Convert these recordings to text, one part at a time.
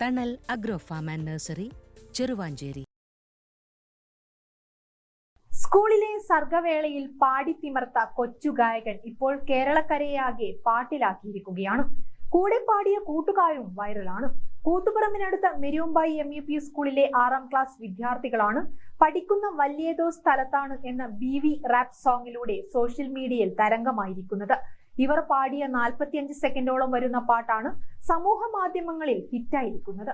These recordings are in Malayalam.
Thanal agro farm and nursery Cheruvancheri സ്കൂളിലെ സർഗവേളയിൽ പാടിത്തിമർത്ത കൊച്ചു ഗായകൻ ഇപ്പോൾ കേരളക്കരയാകെ പാട്ടിലാക്കിയിരിക്കുകയാണ്. കൂടെ പാടിയ കൂട്ടുകാരും വൈറലാണ്. കൂത്തുപറമ്പിനടുത്ത മെരുവമ്പായി എം യു പി സ്കൂളിലെ ആറാം ക്ലാസ് വിദ്യാർത്ഥികളാണ്. പഠിക്കുന്ന വലിയതോ സ്ഥലത്താണ് എന്ന ബി വി റാപ്പ് സോങ്ങിലൂടെ സോഷ്യൽ മീഡിയയിൽ തരംഗമായിരിക്കുന്നത്. ഇവർ പാടിയ നാൽപ്പത്തിയഞ്ച് സെക്കൻഡോളം വരുന്ന പാട്ടാണ് സമൂഹ മാധ്യമങ്ങളിൽ ഹിറ്റായിരിക്കുന്നത്.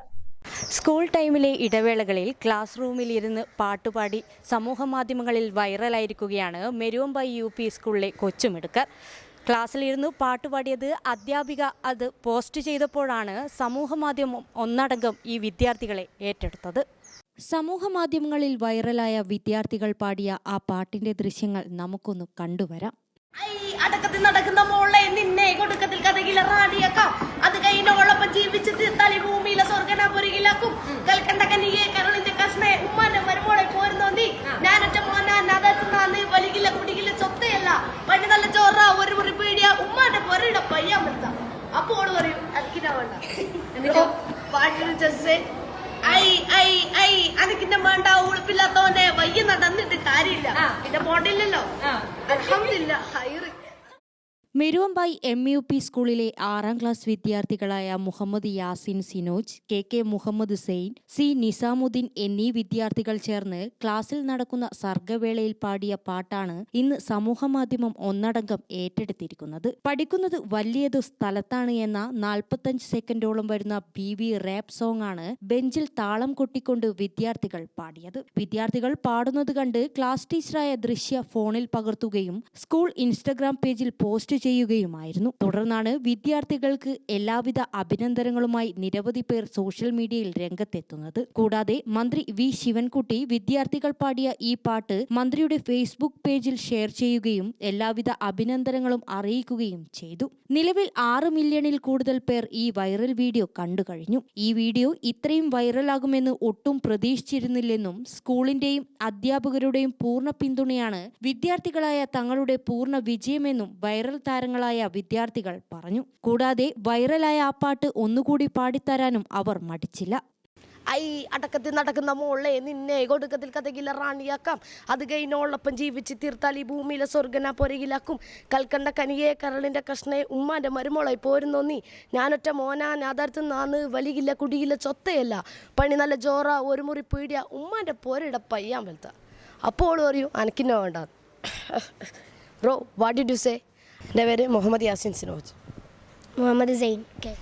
സ്കൂൾ ടൈമിലെ ഇടവേളകളിൽ ക്ലാസ് റൂമിൽ ഇരുന്ന് പാട്ടുപാടി സമൂഹ മാധ്യമങ്ങളിൽ വൈറലായിരിക്കുകയാണ് മെരുവമ്പായി യു പി സ്കൂളിലെ കൊച്ചുമിടുക്കർ. ക്ലാസ്സിലിരുന്ന് പാട്ടുപാടിയത് അധ്യാപിക അത് പോസ്റ്റ് ചെയ്തപ്പോഴാണ് സമൂഹമാധ്യമം ഒന്നടങ്കം ഈ വിദ്യാർത്ഥികളെ ഏറ്റെടുത്തത്. സമൂഹ മാധ്യമങ്ങളിൽ വൈറലായ വിദ്യാർത്ഥികൾ പാടിയ ആ പാട്ടിന്റെ ദൃശ്യങ്ങൾ നമുക്കൊന്ന് കണ്ടുവരാം. അടക്കത്തിൽ നടക്കുന്ന മോളെ നിന്നെ കൊടുക്കത്തിൽ കഥകില റാണിയാക്കാം. അത് കഴിഞ്ഞോളപ്പം ജീവിച്ച് തീർത്താലി ഭൂമിയിലെ സ്വർഗന പൊരുകിലാക്കും. കൽക്കണ്ട കനിയെ കരളിന്റെ കഷ്ണെ. ഉമ്മാന്റെ മരുമോളെ പോരുന്നോ നീ ഞാനൊറ്റ മോനാ നദത്തുന്നാന്ന് വലികില്ല കുടികില സ്വത്തയല്ല പണി നല്ല ചോറ ഒരു മുറി പീടിയ. ഉമ്മാന്റെ പൊരയുടെ പയ്യാൻ പറ്റാം അപ്പോൾ പറയും അനക്കിനാ വേണ്ട. എന്നിട്ടോ? പാട്ടിന് ചെസ്സേ ഐ ഐ ഐ അനക്കിന്റെ വേണ്ട ഉളുപ്പില്ലാത്തവനെ വയ്യ നടന്നിട്ട് കാര്യമില്ല. പിന്നെ പോട്ടില്ലല്ലോ അൽഹംദുലില്ലാ ഹൈറ് മെരുവമ്പായി എം യു പി സ്കൂളിലെ ആറാം class വിദ്യാർത്ഥികളായ Muhammad Yasin Sinoj K K Muhammad Zain C Nizamuddin എന്നീ വിദ്യാർത്ഥികൾ ചേർന്ന് ക്ലാസ്സിൽ നടക്കുന്ന സർഗവേളയിൽ പാടിയ പാട്ടാണ് ഇന്ന് സമൂഹമാധ്യമം ഒന്നടങ്കം ഏറ്റെടുത്തിരിക്കുന്നത്. പഠിക്കുന്നത് വലിയതു സ്ഥലത്താണ് എന്ന നാൽപ്പത്തഞ്ച് സെക്കൻഡോളം വരുന്ന ബി വി റാപ്പ് സോങ് ആണ് ബെഞ്ചിൽ താളം കൊട്ടിക്കൊണ്ട് വിദ്യാർത്ഥികൾ പാടിയത്. വിദ്യാർത്ഥികൾ പാടുന്നത് കണ്ട് ക്ലാസ് ടീച്ചറായ ദൃശ്യ ഫോണിൽ പകർത്തുകയും സ്കൂൾ ഇൻസ്റ്റഗ്രാം പേജിൽ പോസ്റ്റ് ചെയ്യുകയുമായിരുന്നു. തുടർന്നാണ് വിദ്യാർത്ഥികൾക്ക് എല്ലാവിധ അഭിനന്ദനങ്ങളുമായി നിരവധി പേർ സോഷ്യൽ മീഡിയയിൽ രംഗത്തെത്തുന്നത്. കൂടാതെ മന്ത്രി വി ശിവൻകുട്ടി വിദ്യാർത്ഥികൾ പാടിയ ഈ പാട്ട് മന്ത്രിയുടെ ഫേസ്ബുക്ക് പേജിൽ ഷെയർ ചെയ്യുകയും എല്ലാവിധ അഭിനന്ദനങ്ങളും അറിയിക്കുകയും ചെയ്തു. നിലവിൽ ആറ് മില്യണിൽ കൂടുതൽ പേർ ഈ വൈറൽ വീഡിയോ കണ്ടു കഴിഞ്ഞു. ഈ വീഡിയോ ഇത്രയും വൈറലാകുമെന്ന് ഒട്ടും പ്രതീക്ഷിച്ചിരുന്നില്ലെന്നും സ്കൂളിന്റെയും അധ്യാപകരുടെയും പൂർണ പിന്തുണയാണ് വിദ്യാർത്ഥികളായ തങ്ങളുടെ പൂർണ വിജയമെന്നും വൈറൽ താരങ്ങളായ വിദ്യാർത്ഥികൾ പറഞ്ഞു. കൂടാതെ വൈറലായ ആ പാട്ട് ഒന്നുകൂടി പാടിത്തരാനും അവർ മടിച്ചില്ല. ഐ അടക്കത്തിൽ നടക്കുന്ന മോളെ നിന്നെ കൊടുക്കത്തിൽ കഥകില റാണിയാക്കാം. അത് കഴിഞ്ഞോളപ്പം ജീവിച്ച് തീർത്താൽ ഈ ഭൂമിയിലെ സ്വർഗന പൊരകിലാക്കും കൽക്കണ്ട കനിയെ കരളിന്റെ കഷ്ണെ ഉമ്മാന്റെ മരുമോളെ പോരുന്നോ നീ? ഞാനൊറ്റ മോനാ നാദാരത്ത് നാന്ന് വലിയില്ല കുടിയില്ല ചൊത്തയല്ല. പണി നല്ല ജോറ ഒരു മുറി പീടിയ ഉമ്മാന്റെ പോരയുടെ പയ്യാൻ വലുത്ത അപ്പോൾ പറയൂ അനക്കിന്നെ വേണ്ട bro what did you say എന്റെ പേര് മുഹമ്മദ് യാസിൻ സിനോജ്. മുഹമ്മദ് സെയിൻ കെ.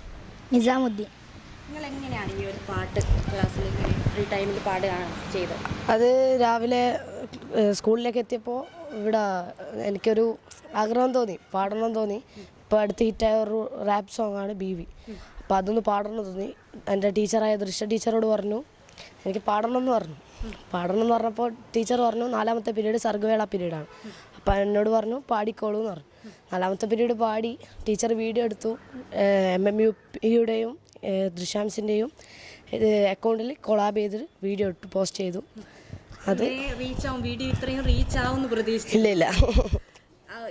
നിസാമുദ്ദീൻ. നിങ്ങൾ എങ്ങനെയാണ് ഈ ഒരു പാട്ട് ക്ലാസ്സിൽ ഫ്രീ ടൈമിൽ പാടുകയാണ് ചെയ്തത്? അത് രാവിലെ സ്കൂളിലേക്ക് എത്തിയപ്പോൾ ഇവിടെ എനിക്കൊരു ആഗ്രഹം തോന്നി പാടണം തോന്നി. ഇപ്പോൾ അടുത്ത് ഹിറ്റായ ഒരു റാപ്പ് സോങ് ആണ് ബി വി അപ്പോൾ അതൊന്ന് പാടണം തോന്നി. എന്റെ ടീച്ചറായ ദൃശ്യ ടീച്ചറോട് പറഞ്ഞു എനിക്ക് പാടണം എന്ന് പറഞ്ഞു. പാടണം എന്ന് പറഞ്ഞപ്പോൾ ടീച്ചർ പറഞ്ഞു നാലാമത്തെ പീരീഡ് സർഗവേള പീരീഡാണ് അപ്പോൾ എന്നോട് പറഞ്ഞു പാടിക്കോളൂ എന്ന് പറഞ്ഞു. നാലാമത്തെ പീരീഡ് പാടി. ടീച്ചർ വീഡിയോ എടുത്തു. എം എം യു പിയുടെയും ദൃശ്യാംസിന്റെയും അക്കൗണ്ടിൽ കൊളാബ് ചെയ്ത് വീഡിയോ ഇട്ട് പോസ്റ്റ് ചെയ്തു. അത് റീച്ച് ആവും. വീഡിയോ ഇത്രയും റീച്ച് ആവും പ്രതീക്ഷിച്ചില്ല ഇല്ല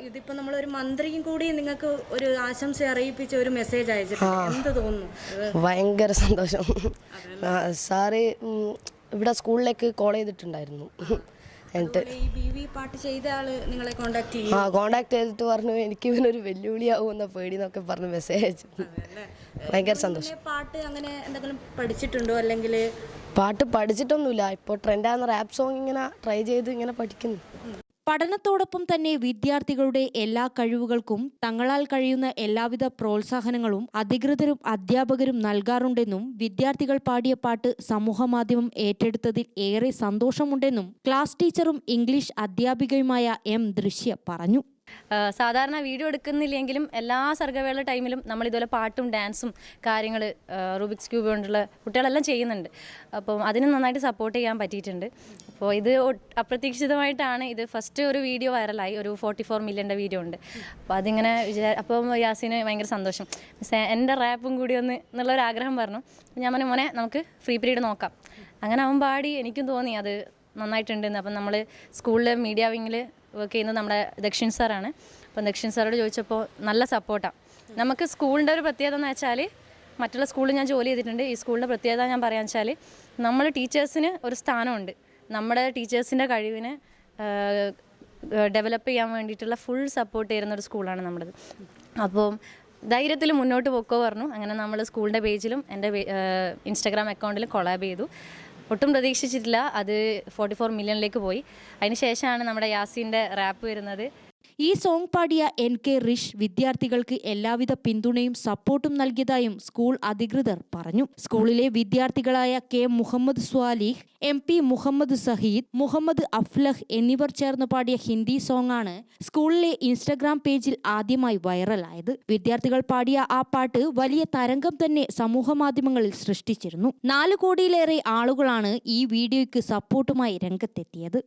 ഇതിപ്പോ നമ്മൾ ഒരു മന്ത്രിയും കൂടി നിങ്ങൾക്ക് ഒരു ആശംസ അറിയിപ്പിച്ച ഒരു മെസ്സേജ് അയച്ചിട്ടുണ്ട്. എന്ത് തോന്നുന്നു? ഭയങ്കര സന്തോഷം. സാറ് ഇവിടെ സ്കൂളിലേക്ക് കോൾ ചെയ്തിട്ടുണ്ടായിരുന്നു. എന്നിട്ട് പാട്ട് ചെയ്ത ആൾ നിങ്ങളെ കോണ്ടാക്ട് ചെയ്യും? ആ കോണ്ടാക്ട് ചെയ്തിട്ട് പറഞ്ഞു എനിക്ക് ഇവനൊരു വെല്ലുവിളി എന്ന പേടി എന്നൊക്കെ പറഞ്ഞ് മെസ്സേജ് അയച്ചു ഭയങ്കര സന്തോഷം. പാട്ട് അങ്ങനെ എന്തെങ്കിലും പഠിച്ചിട്ടുണ്ടോ? അല്ലെങ്കിൽ പാട്ട് പഠിച്ചിട്ടൊന്നുമില്ല. ഇപ്പോൾ ട്രെൻഡാകുന്ന റാപ്പ് സോങ് ഇങ്ങനെ ട്രൈ ചെയ്ത് ഇങ്ങനെ പഠിക്കുന്നു. പഠനത്തോടൊപ്പം തന്നെ വിദ്യാർത്ഥികളുടെ എല്ലാ കഴിവുകൾക്കും തങ്ങളാൽ കഴിയുന്ന എല്ലാവിധ പ്രോത്സാഹനങ്ങളും അധികൃതരും അധ്യാപകരും നൽകാറുണ്ടെന്നും വിദ്യാർത്ഥികൾ പാടിയ പാട്ട് സമൂഹമാധ്യമം ഏറ്റെടുത്തതിൽ ഏറെ സന്തോഷമുണ്ടെന്നും ക്ലാസ് ടീച്ചറും ഇംഗ്ലീഷ് അധ്യാപികയുമായ എം ദൃശ്യ പറഞ്ഞു. സാധാരണ വീഡിയോ എടുക്കുന്നില്ലെങ്കിലും എല്ലാ സർഗവേള ടൈമിലും നമ്മൾ ഇതുപോലെ പാട്ടും ഡാൻസും കാര്യങ്ങൾ റൂബിക്സ് ക്യൂബ് കൊണ്ടുള്ള കുട്ടികളെല്ലാം ചെയ്യുന്നുണ്ട്. അപ്പം അതിന് നന്നായിട്ട് സപ്പോർട്ട് ചെയ്യാൻ പറ്റിയിട്ടുണ്ട്. അപ്പോൾ ഇത് അപ്രതീക്ഷിതമായിട്ടാണ് ഇത് ഫസ്റ്റ് ഒരു വീഡിയോ വൈറലായി. ഒരു ഫോർട്ടി ഫോർ മില്യന്റെ വീഡിയോ ഉണ്ട്. അപ്പോൾ അതിങ്ങനെ വിചാ അപ്പം യാസിന് ഭയങ്കര സന്തോഷം. എന്റെ റാപ്പും കൂടി ഒന്ന് എന്നുള്ളൊരു ആഗ്രഹം പറഞ്ഞു. ഞാൻ മോനെ നമുക്ക് ഫ്രീ പീരീഡ് നോക്കാം. അങ്ങനെ അവൻ പാടി എനിക്കും തോന്നി അത് നന്നായിട്ടുണ്ടെന്ന്. അപ്പം നമ്മൾ സ്കൂളിൽ മീഡിയ വിങ്ങിൽ വർക്ക് ചെയ്യുന്നത് നമ്മുടെ ദക്ഷിൺ സാറാണ്. അപ്പം ദക്ഷിൺ സാറോട് ചോദിച്ചപ്പോൾ നല്ല സപ്പോർട്ടാണ് നമുക്ക് സ്കൂളിന്റെ ഒരു പ്രത്യേകത എന്ന് വെച്ചാൽ മറ്റുള്ള സ്കൂളിൽ ഞാൻ ജോലി ചെയ്തിട്ടുണ്ട്. ഈ സ്കൂളിന്റെ പ്രത്യേകത ഞാൻ പറയാൻ വെച്ചാൽ നമ്മൾ ടീച്ചേഴ്സിന് ഒരു സ്ഥാനമുണ്ട്. നമ്മുടെ ടീച്ചേഴ്സിന്റെ കഴിവിനെ ഡെവലപ്പ് ചെയ്യാൻ വേണ്ടിയിട്ടുള്ള ഫുൾ സപ്പോർട്ട് ചെയ്യുന്ന ഒരു സ്കൂളാണ് നമ്മുടേത്. അപ്പോൾ ധൈര്യത്തിൽ മുന്നോട്ട് പോക്കോ പറഞ്ഞു. അങ്ങനെ നമ്മൾ സ്കൂളിന്റെ പേജിലും എന്റെ ഇൻസ്റ്റാഗ്രാം അക്കൗണ്ടിലും കൊളാബ് ചെയ്തു. ഒട്ടും പ്രതീക്ഷിച്ചിട്ടില്ല. അത് ഫോർട്ടി ഫോർ മില്യണിലേക്ക് പോയി. അതിന് ശേഷമാണ് നമ്മുടെ യാസിന്റെ റാപ്പ് വരുന്നത്. ഈ സോങ് പാടിയ എൻ കെ റിഷ് വിദ്യാർത്ഥികൾക്ക് എല്ലാവിധ പിന്തുണയും സപ്പോർട്ടും നൽകിയതായും സ്കൂൾ അധികൃതർ പറഞ്ഞു. സ്കൂളിലെ വിദ്യാർത്ഥികളായ K Muhammad Swalih M P Muhammad Saheed Muhammad Aflah എന്നിവർ ചേർന്ന് പാടിയ ഹിന്ദി സോങ്ങാണ് സ്കൂളിലെ ഇൻസ്റ്റഗ്രാം പേജിൽ ആദ്യമായി വൈറലായത്. വിദ്യാർത്ഥികൾ പാടിയ ആ പാട്ട് വലിയ തരംഗം തന്നെ സമൂഹമാധ്യമങ്ങളിൽ സൃഷ്ടിച്ചിരുന്നു. നാല് കോടിയിലേറെ ആളുകളാണ് ഈ വീഡിയോയ്ക്ക് സപ്പോർട്ടുമായി രംഗത്തെത്തിയത്.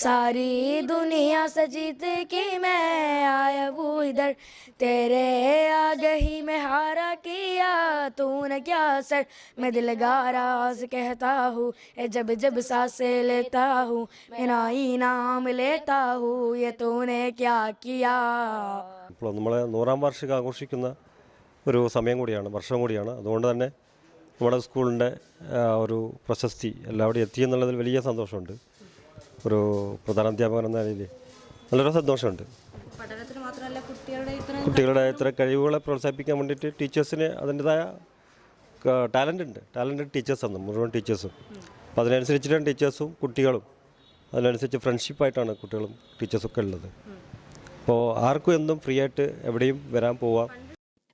सारी दुनिया सजीत की मैं आया हूँ इधर तेरे आगे ही में हारा किया तूने क्या सर मैं दिल गारा से कहता हूँ ए जब जब सांसें लेता हूँ मेरा इनाम लेता हूँ ये तूने क्या किया ഇപ്പോൾ നമ്മൾ നൂറാം വാർഷികം ആഘോഷിക്കുന്ന ഒരു സമയം കൂടിയാണ് വർഷം കൂടിയാണ് അതുകൊണ്ട് തന്നെ നമ്മുടെ സ്കൂളിൻ്റെ ആ, ഒരു പ്രശസ്തി എല്ലാവിടെയും എത്തി എന്നുള്ളതിൽ വലിയ സന്തോഷമുണ്ട് ഒരു പ്രധാനാധ്യാപകൻ എന്ന നിലയിൽ നല്ലൊരു സന്തോഷമുണ്ട്. കുട്ടികളുടെ ഇത്ര കഴിവുകളെ പ്രോത്സാഹിപ്പിക്കാൻ വേണ്ടിയിട്ട് ടീച്ചേഴ്സിന് അതിന്റെതായ ടാലന്റ് ഉണ്ട്. ടാലന്റഡ് ടീച്ചേഴ്സാണ് മുഴുവൻ ടീച്ചേഴ്സും. അപ്പോൾ അതിനനുസരിച്ചിട്ടാണ് ടീച്ചേഴ്സും കുട്ടികളും അതിനനുസരിച്ച് ഫ്രണ്ട്ഷിപ്പായിട്ടാണ് കുട്ടികളും ടീച്ചേഴ്സൊക്കെ ഉള്ളത്. അപ്പോൾ ആർക്കും എന്തും ഫ്രീ ആയിട്ട് എവിടെയും വരാൻ പോവാം.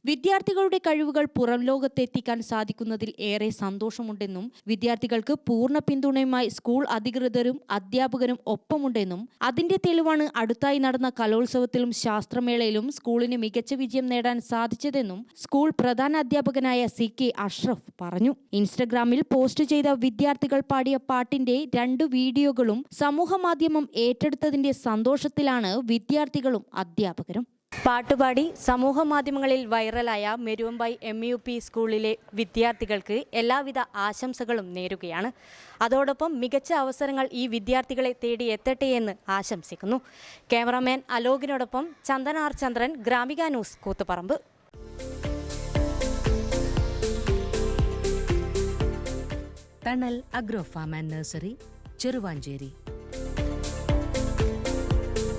വിദ്യാർത്ഥികളുടെ കഴിവുകൾ പുറം ലോകത്തെത്തിക്കാൻ സാധിക്കുന്നതിൽ ഏറെ സന്തോഷമുണ്ടെന്നും വിദ്യാർത്ഥികൾക്ക് പൂർണ പിന്തുണയുമായി സ്കൂൾ അധികൃതരും അധ്യാപകരും ഒപ്പമുണ്ടെന്നും അതിന്റെ തെളിവാണ് അടുത്തായി നടന്ന കലോത്സവത്തിലും ശാസ്ത്രമേളയിലും സ്കൂളിന് മികച്ച വിജയം നേടാൻ സാധിച്ചതെന്നും സ്കൂൾ പ്രധാന അധ്യാപകനായ സി കെ അഷ്റഫ് പറഞ്ഞു. ഇൻസ്റ്റഗ്രാമിൽ പോസ്റ്റ് ചെയ്ത വിദ്യാർത്ഥികൾ പാടിയ പാട്ടിന്റെ രണ്ട് വീഡിയോകളും സമൂഹമാധ്യമം ഏറ്റെടുത്തതിന്റെ സന്തോഷത്തിലാണ് വിദ്യാർത്ഥികളും അധ്യാപകരും. പാട്ടുപാടി സമൂഹ മാധ്യമങ്ങളിൽ വൈറലായ മെരുവമ്പായി എം യു പി സ്കൂളിലെ വിദ്യാർത്ഥികൾക്ക് എല്ലാവിധ ആശംസകളും നേരുകയാണ്. അതോടൊപ്പം മികച്ച അവസരങ്ങൾ ഈ വിദ്യാർത്ഥികളെ തേടി എത്തട്ടെ എന്ന് ആശംസിക്കുന്നു. ക്യാമറാമാൻ അലോകിനോടൊപ്പം ചന്ദനാർ Chandran Gramika news Koothuparamba. Thanal agro farm and nursery Cheruvancheri.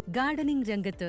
Gardening രംഗത്ത്